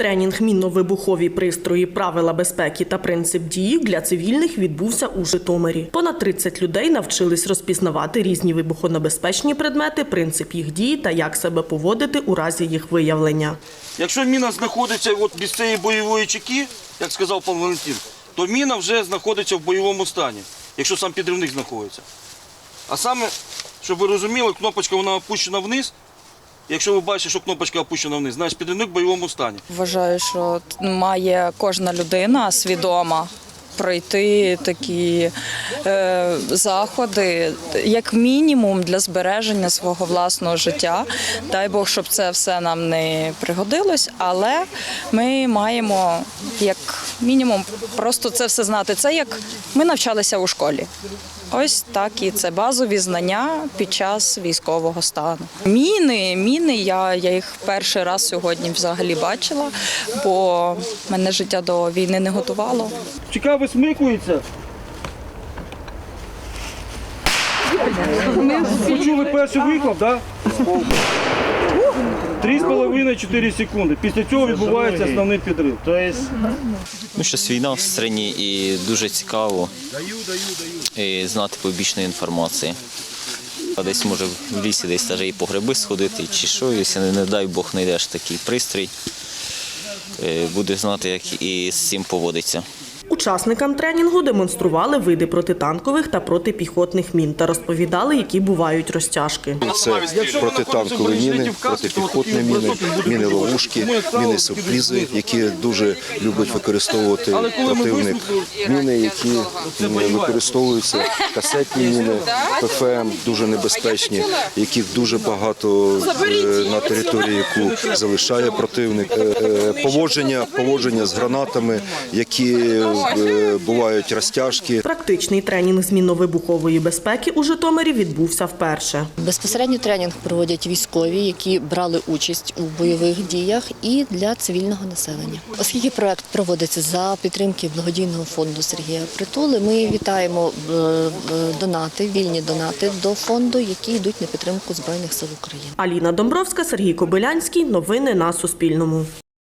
Тренінг мінно-вибухові пристрої, правила безпеки та принцип дії для цивільних відбувся у Житомирі. Понад 30 людей навчились розпізнавати різні вибухонебезпечні предмети, принцип їх дії та як себе поводити у разі їх виявлення. Якщо міна знаходиться от без цієї бойової чеки, як сказав пан Валентин, то міна вже знаходиться в бойовому стані, якщо сам підривник знаходиться. А саме, щоб ви розуміли, кнопочка вона опущена вниз. Якщо ви бачите, що кнопочка опущена вниз, значить підривник в бойовому стані. Вважаю, що має кожна людина свідома пройти такі е, заходи, як мінімум для збереження свого власного життя. Дай Бог, щоб це все нам не пригодилось, але ми маємо як мінімум просто це все знати. Це як ми навчалися у школі. Ось так і це базові знання під час військового стану. Міни, міни. Я я їх перший раз сьогодні взагалі бачила, бо мене життя до війни не готувало. Чекай, висмикується. Почули перший вихлоп, так? Да? 3,5-4 секунди. Після цього відбувається основний підрив. Ну, Щось війна в страні і дуже цікаво і знати побічної інформації. А десь може в лісі десь теж і погреби сходити, чи що, якщо не дай Бог знайдеш такий пристрій, е, буде знати, як і з цим поводиться. Учасникам тренінгу демонстрували види протитанкових та протипіхотних мін та розповідали, які бувають розтяжки. Це протитанкові міни, протипіхотні міни, міни ловушки, міни сюрпризи, які дуже любить використовувати противник. Міни, які використовуються, касетні міни, ПФМ, дуже небезпечні, яких дуже багато е, на території, яку залишає противник. Е, е, Поводження, поводження з гранатами, які е, бувають розтяжки. Практичний тренінг з мінно-вибухової безпеки у Житомирі відбувся вперше. Безпосередньо тренінг проводять військові, які брали участь у бойових діях, і для цивільного населення. Оскільки проект проводиться за підтримки благодійного фонду Сергія Притули, ми вітаємо е, е, донати, вільні донати до фонду, які йдуть на підтримку збройних сил України. Аліна Домбровська, Сергій Кобилянський. Новини на Суспільному.